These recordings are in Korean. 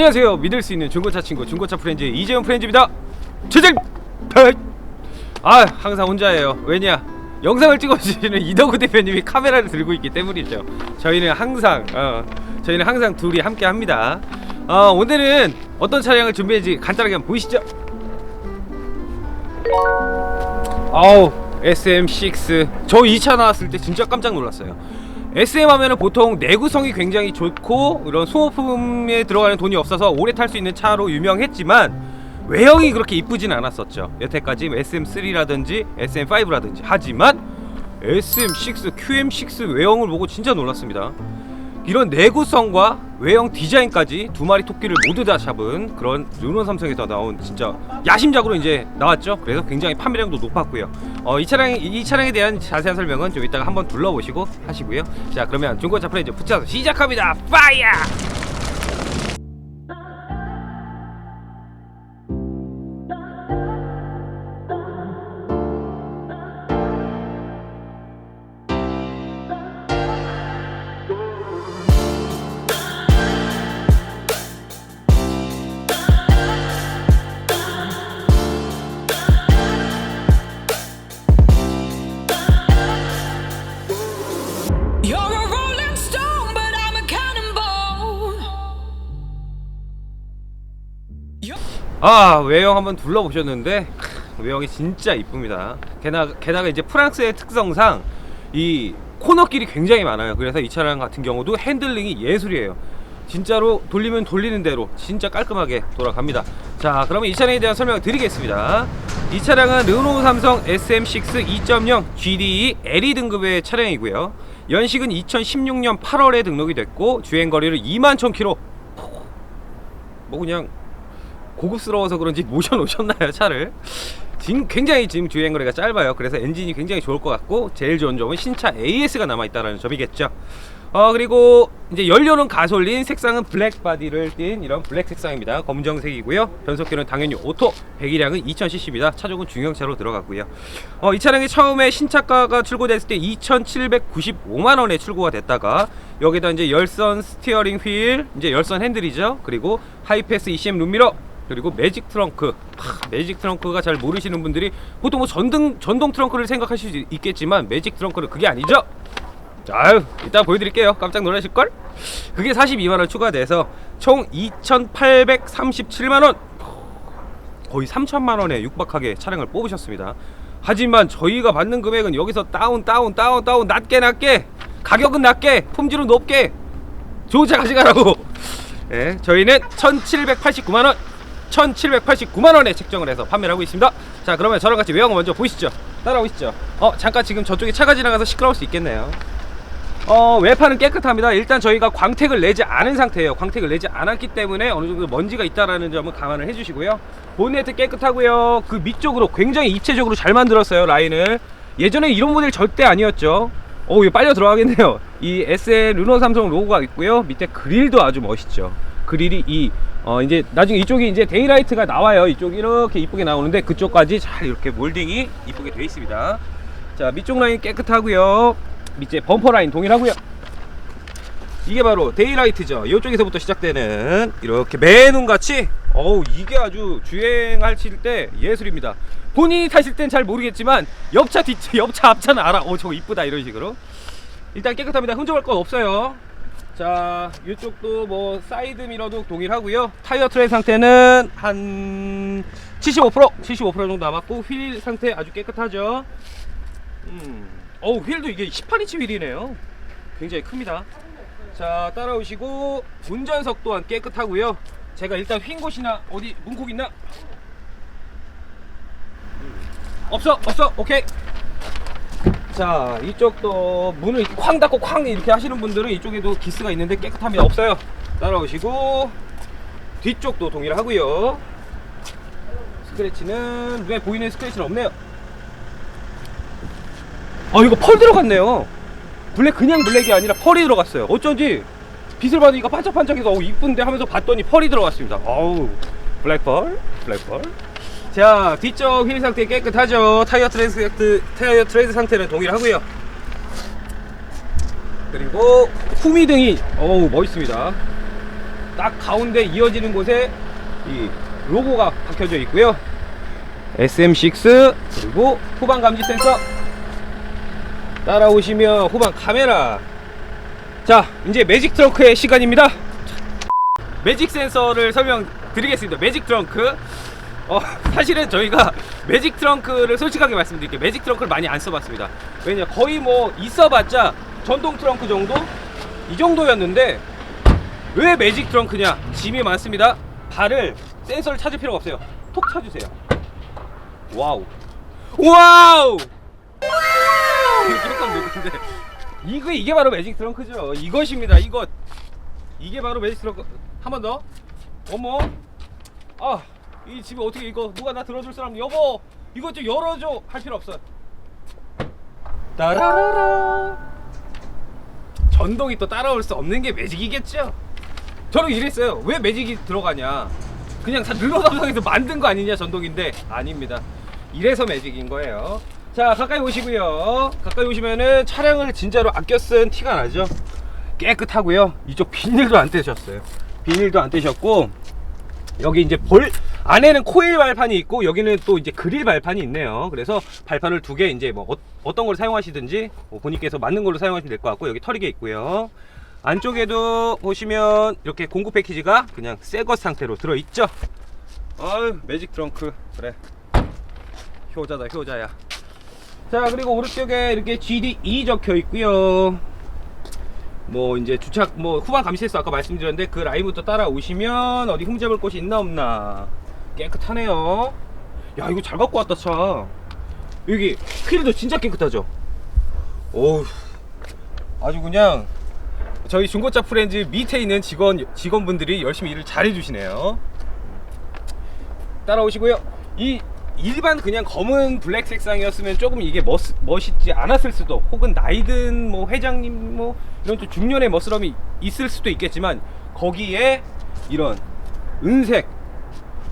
안녕하세요. 믿을 수 있는 중고차 친구 중고차 프렌즈 이재훈 프렌즈입니다. 제작. 아 항상 혼자예요. 왜냐? 영상을 찍어주시는 이덕우 대표님이 카메라를 들고 있기 때문이죠. 저희는 항상 어, 저희는 항상 둘이 함께 합니다. 어, 오늘은 어떤 차량을 준비했는지 간단하게 한번 보시죠. 아우 SM6 저 이 차 나왔을 때 진짜 깜짝 놀랐어요 SM 하면은 보통 내구성이 굉장히 좋고 이런 소모품에 들어가는 돈이 없어서 오래 탈 수 있는 차로 유명했지만 외형이 그렇게 이쁘진 않았었죠. 여태까지 SM3라든지 SM5라든지. 하지만 SM6, QM6 외형을 보고 진짜 놀랐습니다 이런 내구성과 외형 디자인까지 두 마리 토끼를 모두 다 잡은 그런 르노 삼성에서 나온 진짜 야심작으로 이제 나왔죠. 그래서 굉장히 판매량도 높았고요. 어, 이 차량 이 차량에 대한 자세한 설명은 좀 이따가 한번 둘러보시고 하시고요. 자, 그러면 중고차 프레즈 붙여서 시작합니다. 파이어! 아 외형 한번 둘러보셨는데 크, 외형이 진짜 이쁩니다. 게다가, 게다가 이제 프랑스의 특성상 이 코너길이 굉장히 많아요. 그래서 이 차량 같은 경우도 핸들링이 예술이에요. 진짜로 돌리면 돌리는 대로 진짜 깔끔하게 돌아갑니다. 자, 그러면 이 차량에 대한 설명을 드리겠습니다. 이 차량은 르노 삼성 SM6 2.0 GDE LE 등급의 차량이고요. 연식은 2016년 8월에 등록이 됐고 주행 거리를 2만 1000km. 뭐 그냥 고급스러워서 그런지 모셔 놓으셨나요 차를? 지금 굉장히 지금 주행 거리가 짧아요. 그래서 엔진이 굉장히 좋을 것 같고 제일 좋은 점은 신차 AS가 남아 있다는 점이겠죠. 어 그리고 이제 연료는 가솔린, 색상은 블랙 바디를 띤 이런 블랙 색상입니다. 검정색이고요. 변속기는 당연히 오토, 배기량은 2000cc입니다. 차종은 중형차로 들어갔고요. 어, 이 차량이 처음에 신차가가 출고됐을 때 2,795만 원에 출고가 됐다가 여기다 이제 열선 스티어링 휠, 이제 열선 핸들이죠. 그리고 하이패스 ECM 룸미러 그리고 매직 트렁크. 하, 매직 트렁크가 잘 모르시는 분들이 보통 뭐 전등 전동 트렁크를 생각하실 수 있겠지만 매직 트렁크는 그게 아니죠. 아유 이따 보여드릴게요. 깜짝 놀라실걸? 그게 42만원 추가돼서 총 2,837만원. 거의 3천만원에 육박하게 차량을 뽑으셨습니다. 하지만 저희가 받는 금액은 여기서 다운 다운 다운 다운 낮게 낮게 가격은 낮게 품질은 높게 좋은 차 가져가라고. 예, 저희는 1,789만원 1,789만원에 책정을 해서 판매를 하고 있습니다. 자 그러면 저랑 같이 외형 먼저 보시죠? 따라오시죠? 어 잠깐 지금 저쪽에 차가 지나가서 시끄러울 수 있겠네요. 어 외판은 깨끗합니다. 일단 저희가 광택을 내지 않은 상태예요. 광택을 내지 않았기 때문에 어느 정도 먼지가 있다라는 점은 감안을 해주시고요. 본네트 깨끗하고요. 그 밑쪽으로 굉장히 입체적으로 잘 만들었어요 라인을. 예전에 이런 모델 절대 아니었죠. 어 이거 빨려 들어가겠네요. 이 SL 르노 삼성 로고가 있고요. 밑에 그릴도 아주 멋있죠. 그릴이 이 어 이제 나중에 이쪽이 이제 데이라이트가 나와요. 이쪽 이렇게 이쁘게 나오는데 그쪽까지 잘 이렇게 몰딩이 이쁘게 되어 있습니다. 자 밑쪽 라인 깨끗하고요. 밑에 범퍼 라인 동일하고요. 이게 바로 데이라이트죠. 이쪽에서부터 시작되는 이렇게 매눈 같이 어우 이게 아주 주행하실 때 예술입니다. 본인이 타실 땐 잘 모르겠지만 옆차 뒤 옆차 앞차는 알아. 어 저거 이쁘다 이런 식으로. 일단 깨끗합니다. 흠적할 건 없어요 자 이쪽도 뭐 사이드 미러도 동일하고요. 타이어 트레이 상태는 한 75% 75% 정도 남았고 휠 상태 아주 깨끗하죠? 음. 어우 휠도 이게 18인치 휠이네요. 굉장히 큽니다. 자 따라오시고 운전석 또한 깨끗하고요. 제가 일단 휜 곳이나 어디 문콕 있나? 없어 없어 오케이 자 이쪽도 문을 쾅 닫고 쾅 이렇게 하시는 분들은 이쪽에도 기스가 있는데 깨끗합니다 없어요. 따라오시고 뒤쪽도 동일하고요. 스크래치는 눈에 보이는 스크래치는 없네요. 아 이거 펄 들어갔네요. 블랙 그냥 블랙이 아니라 펄이 들어갔어요. 어쩐지 빛을 받으니까 반짝반짝해서 어 이쁜데 하면서 봤더니 펄이 들어갔습니다. 어우 블랙펄 블랙펄 자 뒤쪽 휠 상태 깨끗하죠? 타이어 트레이스 상태, 타이어 트레이스 상태는 동일하고요. 그리고 후미등이 어우 멋있습니다. 딱 가운데 이어지는 곳에 이 로고가 박혀져 있고요. SM6 그리고 후방 감지 센서. 따라오시면 후방 카메라. 자 이제 매직 트렁크의 시간입니다. 매직 센서를 설명드리겠습니다. 매직 트렁크 어, 사실은 저희가 매직 트렁크를 솔직하게 말씀드릴게요. 매직 트렁크를 많이 안 써봤습니다. 왜냐 거의 뭐 있어봤자 전동 트렁크 정도? 이 정도였는데 왜 매직 트렁크냐? 짐이 많습니다. 발을 센서를 찾을 필요가 없어요. 톡 쳐주세요. 와우. 와우! 이렇게 하면 되는데? 이거 이게 바로 매직 트렁크죠. 이것입니다 이것. 이게 바로 매직 트렁크. 한 번 더. 어머. 아 이 집에 어떻게 이거 누가 나 들어줄 사람? 여보 이것 좀 열어줘. 할 필요 없어. 따라라라 전동이 또 따라올 수 없는 게 매직이겠죠? 저는 이랬어요. 왜 매직이 들어가냐? 그냥 다 르노삼성에서 만든 거 아니냐 전동인데? 아닙니다. 이래서 매직인 거예요. 자 가까이 오시고요. 가까이 오시면은 차량을 진짜로 아껴 쓴 티가 나죠? 깨끗하고요. 이쪽 비닐도 안 떼셨어요. 비닐도 안 떼셨고 여기 이제 볼 안에는 코일 발판이 있고 여기는 또 이제 그릴 발판이 있네요. 그래서 발판을 두 개 이제 뭐 어, 떤걸 사용하시든지 뭐 본인께서 맞는 걸로 사용하시면 될 것 같고 여기 털이게 있고요. 안쪽에도 보시면 이렇게 공구 패키지가 그냥 새 것 상태로 들어 있죠. 아유 매직 트렁크 그래 효자다 효자야. 자 그리고 오른쪽에 이렇게 GD2 적혀 있고요. 뭐 이제 주차 뭐 후방 감시했어 아까 말씀드렸는데 그 라인부터 따라오시면 어디 흠잡을 곳이 있나 없나 깨끗하네요. 야 이거 잘 갖고 왔다 차. 여기 휠도 진짜 깨끗하죠? 어우 아주 그냥 저희 중고차 프렌즈 밑에 있는 직원 직원분들이 열심히 일을 잘 해주시네요. 따라오시고요. 이 일반 그냥 검은 블랙 색상이었으면 조금 이게 멋, 멋있지 않았을 수도 혹은 나이든 뭐 회장님 뭐 이런 좀 중년의 멋스러움이 있을 수도 있겠지만 거기에 이런 은색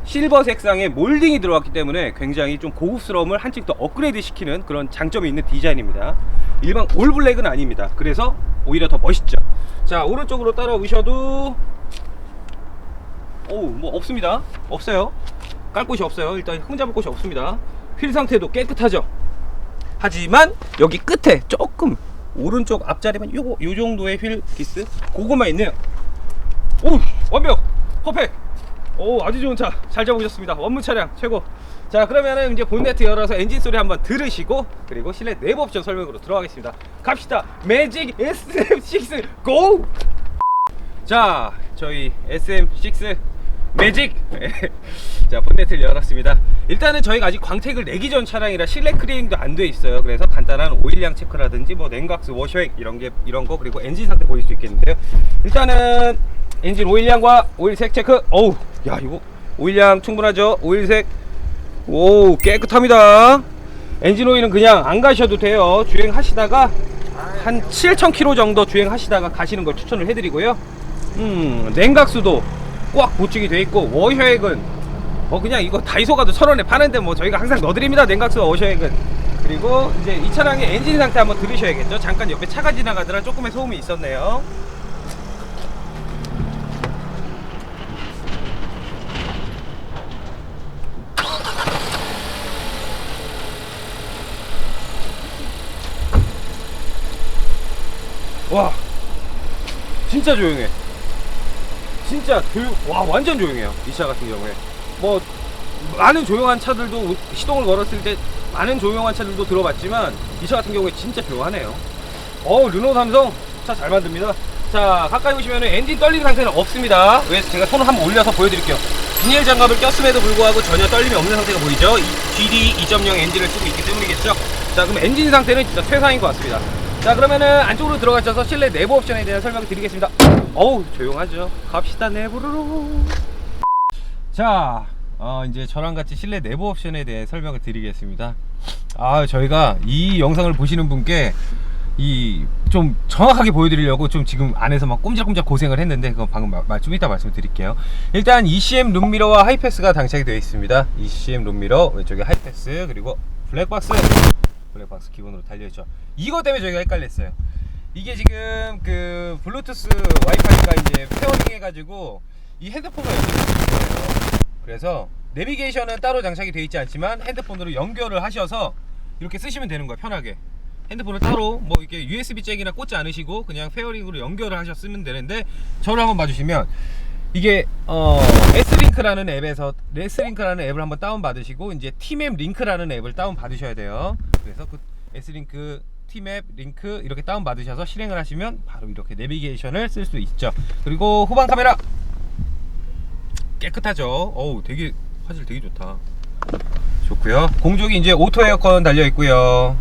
실버 색상의 몰딩이 들어갔기 때문에 굉장히 좀 고급스러움을 한층 더 업그레이드 시키는 그런 장점이 있는 디자인입니다. 일반 올 블랙은 아닙니다. 그래서 오히려 더 멋있죠. 자 오른쪽으로 따라오셔도 오우 뭐 없습니다. 없어요. 깔 곳이 없어요. 일단 흠잡을 곳이 없습니다. 휠 상태도 깨끗하죠. 하지만 여기 끝에 조금 오른쪽 앞자리만 요거 요 정도의 휠 기스 그거만 있네요. 오 완벽! 퍼펙 오 아주 좋은 차. 잘 잡으셨습니다. 원문 차량 최고. 자 그러면은 이제 본네트 열어서 엔진 소리 한번 들으시고 그리고 실내 내부 옵션 설명으로 들어가겠습니다. 갑시다. 매직 SM6 고! 자 저희 SM6 매직. 자 본네트를 열었습니다. 일단은 저희가 아직 광택을 내기 전 차량이라 실내 클리닝도 안 돼 있어요. 그래서 간단한 오일량 체크라든지 뭐 냉각수 워셔액 이런 게 이런 거 그리고 엔진 상태 보일 수 있겠는데요. 일단은 엔진 오일량과 오일색 체크. 어우 야 이거 오일량 충분하죠? 오일색. 오 깨끗합니다. 엔진 오일은 그냥 안 가셔도 돼요. 주행하시다가 한 7,000km 정도 주행하시다가 가시는 걸 추천을 해드리고요. 음 냉각수도 꽉 보충이 돼 있고 워셔액은 뭐 그냥 이거 다이소 가도 천 원에 파는데 뭐 저희가 항상 넣어드립니다 냉각수와 워셔액은. 그리고 이제 이 차량의 엔진 상태 한번 들으셔야겠죠? 잠깐 옆에 차가 지나가더라 조금의 소음이 있었네요 와. 진짜 조용해. 진짜 조용 와 완전 조용해요. 이 차 같은 경우에. 뭐 많은 조용한 차들도 우- 시동을 걸었을 때 많은 조용한 차들도 들어봤지만 이 차 같은 경우에 진짜 조용하네요. 어 르노 삼성. 차 잘 만듭니다. 자 가까이 오시면 엔진 떨리는 상태는 없습니다. 왜 제가 손을 한번 올려서 보여드릴게요. 비닐 장갑을 꼈음에도 불구하고 전혀 떨림이 없는 상태가 보이죠? 이 GD 2.0 엔진을 쓰고 있기 때문이겠죠? 자 그럼 엔진 상태는 진짜 최상인 것 같습니다 자 그러면은 안쪽으로 들어가셔서 실내 내부 옵션에 대한 설명을 드리겠습니다. 어우 조용하죠. 갑시다 내부로 자 어, 이제 저랑 같이 실내 내부 옵션에 대해 설명을 드리겠습니다. 아 저희가 이 영상을 보시는 분께 이 좀 정확하게 보여드리려고 좀 지금 안에서 막 꼼짝꼼짝 고생을 했는데 그건 방금 마- 마- 좀 이따 말씀드릴게요. 일단 ECM 룸미러와 하이패스가 장착이 되어 있습니다. ECM 룸미러 왼쪽에 하이패스 그리고 블랙박스 블랙박스 기본으로 달려있죠 이거 때문에 저희가 헷갈렸어요 이게 지금 그 블루투스 와이파이가 이제 페어링 해가지고 이 핸드폰과 연결이 되는 거예요. 그래서 내비게이션은 따로 장착이 되어 있지 않지만 핸드폰으로 연결을 하셔서 이렇게 쓰시면 되는 거예요. 편하게. 핸드폰을 따로 뭐 이렇게 USB 잭이나 꽂지 않으시고 그냥 페어링으로 연결을 하셨으면 되는데 저를 한번 봐주시면 이게 어 S링크라는 앱에서 S링크라는 앱을 한번 다운 받으시고 이제 T맵 링크라는 앱을 다운 받으셔야 돼요. 그래서 그 S링크 T맵 링크 이렇게 다운 받으셔서 실행을 하시면 바로 이렇게 내비게이션을 쓸 수 있죠. 그리고 후방 카메라 깨끗하죠. 어우 되게 화질 되게 좋다. 좋고요. 공조기 이제 오토 에어컨 달려 있고요.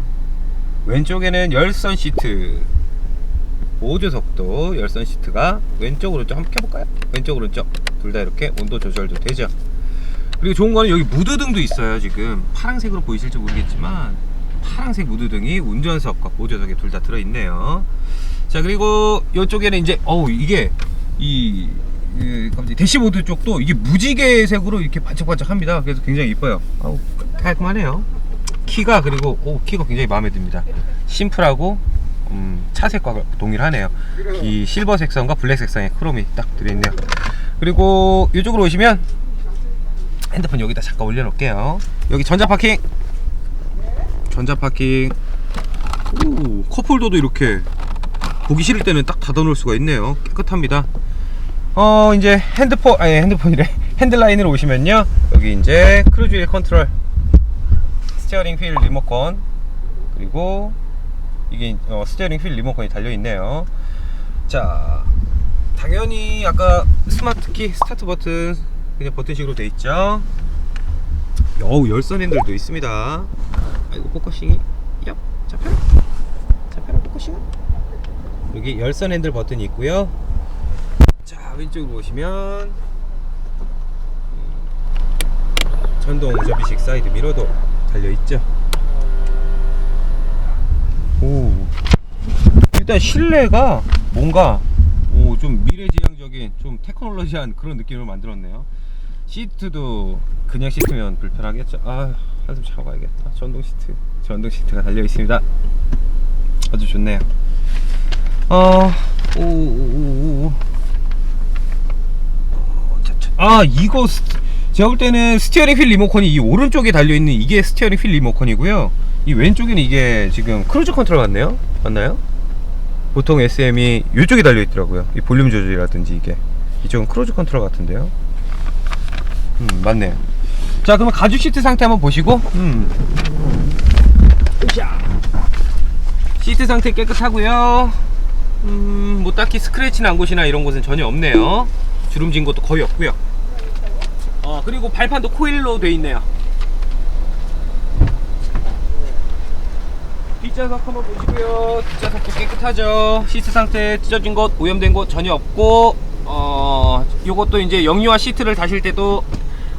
왼쪽에는 열선 시트. 보조석도 열선 시트가 왼쪽 오른쪽 한번 켜볼까요? 왼쪽 오른쪽 둘 다 이렇게 온도 조절도 되죠. 그리고 좋은 거는 여기 무드등도 있어요. 지금 파란색으로 보이실지 모르겠지만 파란색 무드등이 운전석과 보조석에 둘 다 들어있네요. 자 그리고 이쪽에는 이제 어우 이게 이 이. 대시보드 쪽도 이게 무지개색으로 이렇게 반짝반짝합니다. 그래서 굉장히 이뻐요. 아우 깔끔하네요. 키가 그리고 오 키가 굉장히 마음에 듭니다. 심플하고 음, 차색과 동일하네요. 이 실버 색상과 블랙 색상의 크롬이 딱 들어있네요. 그리고 이쪽으로 오시면 핸드폰 여기다 잠깐 올려놓을게요. 여기 전자 파킹. 전자 파킹. 오, 컵홀더도 이렇게 보기 싫을 때는 딱 닫아 놓을 수가 있네요. 깨끗합니다. 어 이제 핸드폰 아니 핸드폰이래 핸들라인으로 오시면요 여기 이제 크루즈 휠 컨트롤 스티어링 휠 리모컨 그리고 이게 어, 스티어링 휠 리모컨이 달려 있네요 자 당연히 아까 스마트 키 스타트 버튼 그냥 버튼식으로 돼 있죠 어우 열선 핸들도 있습니다. 아이고 포커싱이. 야 잡혀라 잡혀라 포커싱? 여기 열선 핸들 버튼이 있고요. 자 왼쪽으로 보시면 음, 전동 접이식 사이드 미러도 달려 있죠. 오. 일단 실내가 뭔가 오, 좀 미래지향적인 좀 테크놀로지한 그런 느낌을 만들었네요. 시트도 그냥 시트면 불편하겠죠. 아 한숨 자고 가야겠다. 전동 시트 전동 시트가 달려 있습니다. 아주 좋네요. 어, 오, 오, 오, 오. 아 이거 스- 제가 볼 때는 스티어링 휠 리모컨이 이 오른쪽에 달려있는 이게 스티어링 휠 리모컨이고요 이 왼쪽에는 이게 지금 크루즈 컨트롤 같네요 맞나요? 보통 SM이 이쪽에 달려있더라고요 이 볼륨 조절이라든지 이게 이쪽은 크루즈 컨트롤 같은데요 음 맞네요. 자 그러면 가죽 시트 상태 한번 보시고. 음. 으쌰. 시트 상태 깨끗하고요. 음, 뭐 딱히 스크래치나 안 곳이나 이런 곳은 전혀 없네요. 주름진 것도 거의 없고요. 어 그리고 발판도 코일로 돼 있네요. 뒷좌석 한번 보시고요. 뒷좌석도 깨끗하죠? 시트 상태 찢어진 곳 오염된 곳 전혀 없고 어 요것도 이제 영유아 시트를 다실 때도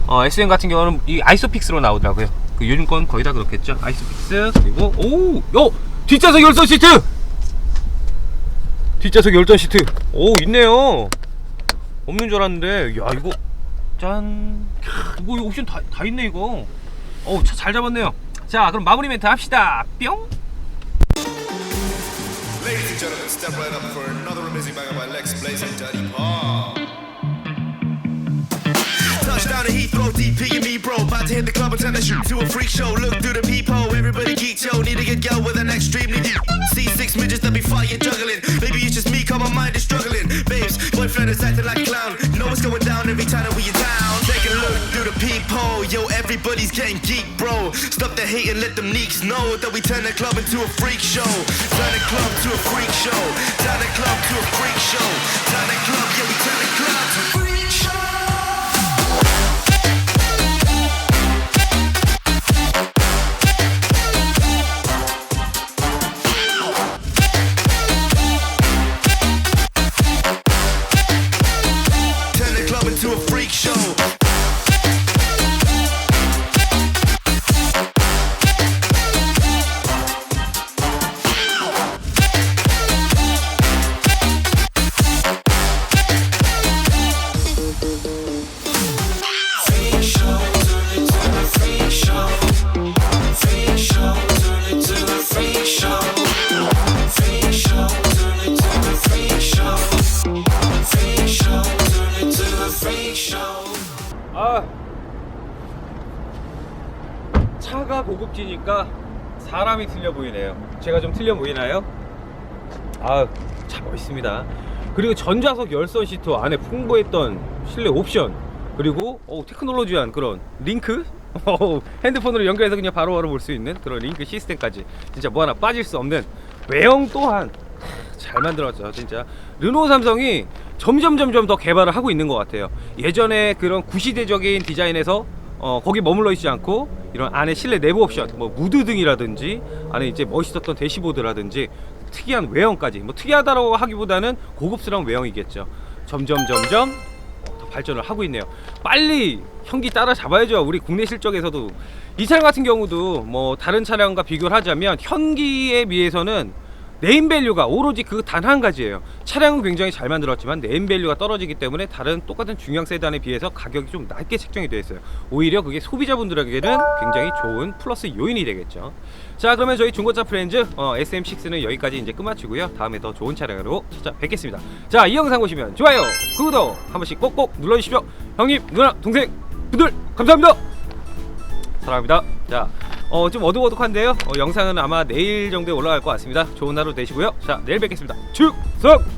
어, SM 같은 경우는 이 아이소픽스로 나오더라고요. 그 요즘 건 거의 다 그렇겠죠? 아이소픽스 그리고 오 요! 뒷좌석 열선 시트! 뒷좌석 열선 시트! 오 있네요! 없는 줄 알았는데 야 이거 짠! 캬, 이거 옵션 다, 다 있네 이거. 어우 차잘 잡았네요. 자 그럼 마무리 멘트 합시다. 뿅 Touchdown to Heathrow, DP and me, bro. About to hit the club and turn the shoot to a freak show. Look through the peephole, everybody geek, yo. Need to get go with an extremely deep. See six midgets that be fighting, juggling. Maybe it's just me, cause my mind is struggling. Babes, boyfriend is acting like a clown. Know what's going down every time that we in town. Taking a look through the peephole, yo. Everybody's getting geek, bro. Stop the hate and let them neeks know that we turn the club into a freak show. Turn the club to a freak show. Turn the club to a freak show. Turn the club, yeah, we turn the club to freak 틀려 보이네요. 제가 좀 틀려 보이나요? 아, 차 멋있습니다. 그리고 전좌석 열선 시트 안에 풍부했던 실내 옵션 그리고 어, 테크놀로지한 그런 링크 어, 핸드폰으로 연결해서 그냥 바로바로 볼 수 있는 그런 링크 시스템까지 진짜 뭐 하나 빠질 수 없는 외형 또한 잘 만들었죠 진짜 르노 삼성이 점점 점점 더 개발을 하고 있는 것 같아요 예전에 그런 구시대적인 디자인에서 어, 거기 머물러 있지 않고 이런 안에 실내 내부 옵션 뭐 무드 등이라든지 안에 이제 멋있었던 대시보드라든지 특이한 외형까지 뭐 특이하다고 하기보다는 고급스러운 외형이겠죠. 점점 점점 어, 더 발전을 하고 있네요. 빨리 현기 따라잡아야죠. 우리 국내 실적에서도. 이 차량 같은 경우도 뭐 다른 차량과 비교를 하자면 현기에 비해서는 네임밸류가 오로지 그 단 한 가지예요. 차량은 굉장히 잘 만들었지만 네임밸류가 떨어지기 때문에 다른 똑같은 중형 세단에 비해서 가격이 좀 낮게 책정이 되어 있어요. 오히려 그게 소비자분들에게는 굉장히 좋은 플러스 요인이 되겠죠. 자, 그러면 저희 중고차 프렌즈 어, SM6는 여기까지 이제 끝마치고요. 다음에 더 좋은 차량으로 찾아뵙겠습니다. 자, 이 영상 보시면 좋아요, 구독 한 번씩 꼭꼭 눌러주십시오. 형님, 누나, 동생, 분들 감사합니다. 사랑합니다. 자, 어, 좀 어둑어둑한데요. 어, 영상은 아마 내일 정도에 올라갈 것 같습니다. 좋은 하루 되시고요. 자, 내일 뵙겠습니다. 축석!